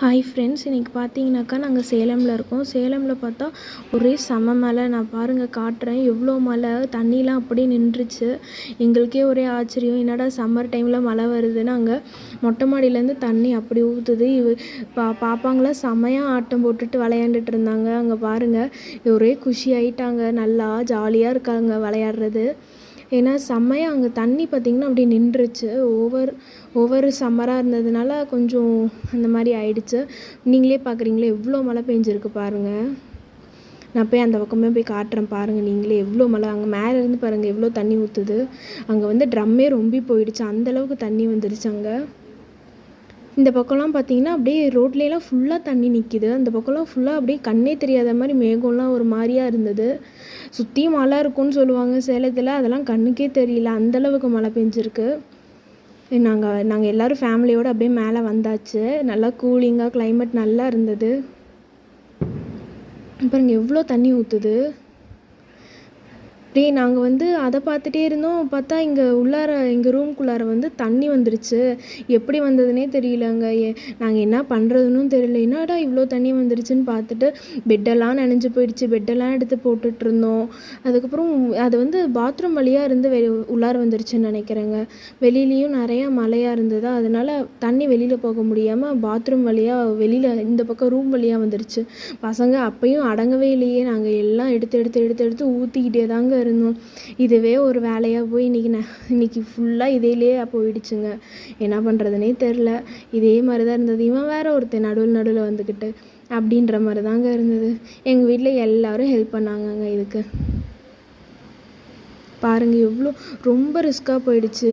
Hi friends இன்றைக்கி பார்த்தீங்கன்னாக்கா நாங்கள் சேலமில் இருக்கோம். சேலமில் பார்த்தா ஒரே செம மழை. நான் பாருங்கள் காட்டுறேன். எவ்வளோ மழை? தண்ணிலாம் அப்படியே நின்றுச்சு. எங்களுக்கே ஒரே ஆச்சரியம். என்னடா சம்மர் டைமில் மழை வருதுன்னு அங்கே மொட்டை மாடியிலேருந்து தண்ணி அப்படி ஊற்றுது இவ பா பாப்பாங்களாம் செமையாக ஆட்டம் போட்டுட்டு விளையாண்டுட்டு இருந்தாங்க. அங்கே பாருங்கள் ஒரே குஷி ஆயிட்டாங்க. நல்லா ஜாலியாக இருக்காங்க விளையாடுறது. ஏன்னா செம்மையாக அங்கே தண்ணி பார்த்திங்கன்னா அப்படியே நின்றுச்சு. ஒவ்வொரு ஒவ்வொரு சம்மராக இருந்ததுனால கொஞ்சம் அந்த மாதிரி ஆயிடுச்சு. நீங்களே பார்க்குறீங்களே எவ்வளோ மழை பெஞ்சிருக்கு பாருங்கள் நான் போய் அந்த பக்கமே போய் காட்டுறேன் பாருங்கள் நீங்களே. எவ்வளோ மழை? அங்கே மேலே இருந்து பாருங்கள் எவ்வளோ தண்ணி ஊற்றுது அங்கே வந்து ட்ரம்மே ரொம்பி போயிடுச்சு. அந்தளவுக்கு தண்ணி வந்துடுச்சு அங்கே. இந்த பக்கம்லாம் பார்த்தீங்கன்னா அப்படியே ரோட்லேலாம் ஃபுல்லாக தண்ணி நிற்கிது அந்த பக்கம்லாம் ஃபுல்லாக அப்படியே கண்ணே தெரியாத மாதிரி மேகம்லாம் ஒரு மாதிரியா இருந்தது. சுற்றியும் மழை இருக்கும்னு சொல்லுவாங்க சேலத்தில். அதெல்லாம் கண்ணுக்கே தெரியல. அந்தளவுக்கு மழை பெஞ்சிருக்கு. நாங்கள் நாங்கள் எல்லோரும் ஃபேமிலியோடு அப்படியே மேலே வந்தாச்சு. நல்லா கூலிங்காக கிளைமேட் நல்லா இருந்தது. பாருங்க எவ்வளோ தண்ணி ஊற்றுது அப்படியே நாங்கள் வந்து அதை பார்த்துட்டே இருந்தோம். பார்த்தா இங்கே உள்ளார எங்கள் ரூம்குள்ளார வந்து தண்ணி வந்துருச்சு. எப்படி வந்ததுனே தெரியலங்க. ஏ நாங்கள் என்ன பண்ணுறதுன்னு தெரியல. என்னடா இவ்வளோ தண்ணி வந்துருச்சுன்னு பார்த்துட்டு பெட்டெல்லாம் நனைஞ்சு போயிடுச்சு. பெட்டெல்லாம் எடுத்து போட்டுட்ருந்தோம். அதுக்கப்புறம் அது வந்து பாத்ரூம் வழியாக இருந்து வெ உள்ளார வந்துருச்சுன்னு நினைக்கிறேங்க. வெளியிலையும் நிறையா மழையாக இருந்ததா. அதனால் தண்ணி வெளியில் போக முடியாமல் பாத்ரூம் வழியாக வெளியில் இந்த பக்கம் ரூம் வழியாக வந்துருச்சு. பசங்க அப்பையும் அடங்கவே இல்லையே. நாங்கள் எல்லாம் எடுத்து எடுத்து எடுத்து எடுத்து ஊற்றிக்கிட்டே தாங்க இருந்தோம். இதுவே ஒரு வேலையாக போய் இன்றைக்கி நான் இன்றைக்கி ஃபுல்லாக இதிலே போயிடுச்சுங்க. என்ன பண்ணுறதுனே தெரில. இதே மாதிரி தான் இருந்தது. இவன் வேற ஒருத்தன் நடுவில் நடுவில் வந்துக்கிட்டு அப்படின்ற மாதிரி தாங்க இருந்தது. எங்கள் வீட்டில் எல்லோரும் ஹெல்ப் பண்ணாங்கங்க இதுக்கு. பாருங்கள் எவ்வளோ ரொம்ப ரிஸ்க்காக போயிடுச்சு.